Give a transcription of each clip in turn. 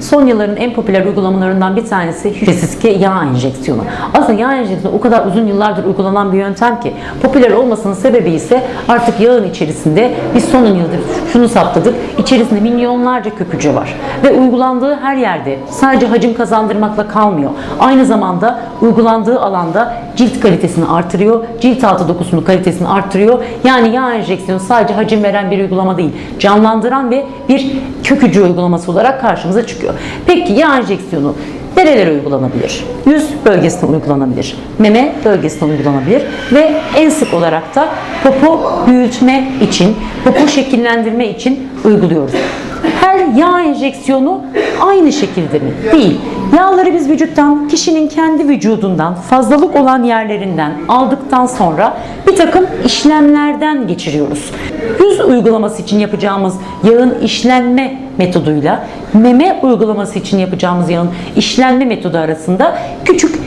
Son yılların en popüler uygulamalarından bir tanesi hücresiz yağ enjeksiyonu. Aslında yağ enjeksiyonu o kadar uzun yıllardır uygulanan bir yöntem ki popüler olmasının sebebi ise artık yağın içerisinde biz son 10 yıldır şunu saptadık. İçerisinde milyonlarca kök hücre var ve uygulandığı her yerde sadece hacim kazandırmakla kalmıyor. Aynı zamanda uygulandığı alanda cilt kalitesini artırıyor, cilt altı dokusunun kalitesini artırıyor. Yani yağ enjeksiyonu sadece hacim veren bir uygulama değil, canlandıran ve bir kök hücre uygulaması olarak karşımıza çıkıyor. Peki yağ enjeksiyonu nerelere uygulanabilir? Yüz bölgesine uygulanabilir, meme bölgesine uygulanabilir ve en sık olarak da popo büyütme için, popo şekillendirme için uyguluyoruz. Her yağ enjeksiyonu aynı şekilde mi? Değil. Yağları biz vücuttan, kişinin kendi vücudundan, fazlalık olan yerlerinden aldıktan sonra bir takım işlemlerden geçiriyoruz. Yüz uygulaması için yapacağımız yağın işlenme metoduyla meme uygulaması için yapacağımız yağın işlenme metodu arasında küçük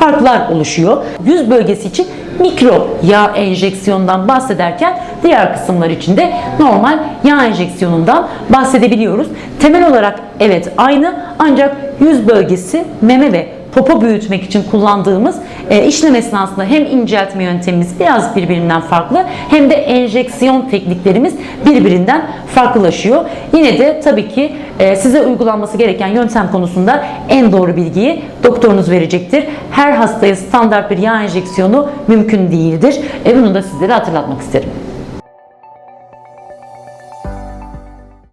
farklar oluşuyor. Yüz bölgesi için mikro yağ enjeksiyondan bahsederken diğer kısımlar için de normal yağ enjeksiyonundan bahsedebiliyoruz. Temel olarak evet aynı ancak yüz bölgesi meme ve popo büyütmek için kullandığımız e, işlem esnasında hem inceltme yöntemimiz biraz birbirinden farklı hem de enjeksiyon tekniklerimiz birbirinden farklılaşıyor. Yine de tabii ki e, size uygulanması gereken yöntem konusunda en doğru bilgiyi doktorunuz verecektir. Her hastaya standart bir yağ enjeksiyonu mümkün değildir. E, bunu da sizlere hatırlatmak isterim.